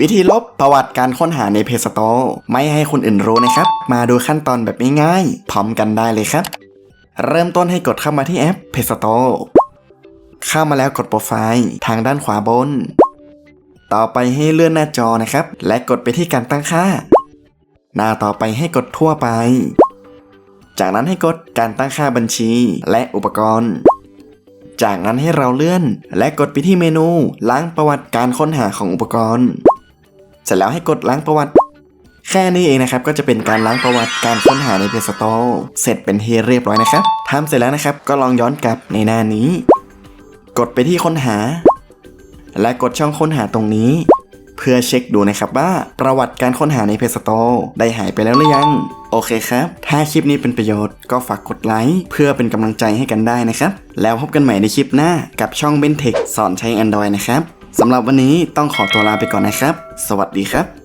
วิธีลบประวัติการค้นหาในเพจสโตร์ไม่ให้คนอื่นรู้นะครับ มาดูขั้นตอนแบบง่ายๆพร้อมกันได้เลยครับ เริ่มต้นให้กดเข้ามาที่แอปเพจสโตร์เข้ามาแล้วกดโปรไฟล์ทางด้านขวาบน ต่อไปให้เลื่อนหน้าจอนะครับ และกดไปที่การตั้งค่า หน้าต่อไปให้กดทั่วไป จากนั้นให้กดการตั้งค่าบัญชีและอุปกรณ์จากนั้นให้เราเลื่อน และกดไปที่เมนู ล้างประวัติการค้นหาของอุปกรณ์ เสร็จแล้วให้กดล้างประวัติ แค่นี้เองนะครับ ก็จะเป็นการล้างประวัติการค้นหาในเพจสโตร์เสร็จเป็นทีเรียบร้อยนะครับทำเสร็จแล้วนะครับ ก็ลองย้อนกลับในหน้านี้ กดไปที่ค้นหา และกดช่องค้นหาตรงนี้ เพื่อเช็คดูนะครับว่าประวัติการค้นหาในเพจสโตร์ได้หายไปแล้วหรือยัง โอเคครับ ถ้าคลิปนี้เป็นประโยชน์ก็ฝากกดไลค์เพื่อเป็นกำลังใจให้กันได้นะครับ แล้วพบกันใหม่ในคลิปหน้ากับช่อง b e n t e c h สอนใช้ Android นะครับ สำหรับวันนี้ต้องขอตัวลาไปก่อนนะครับ สวัสดีครับ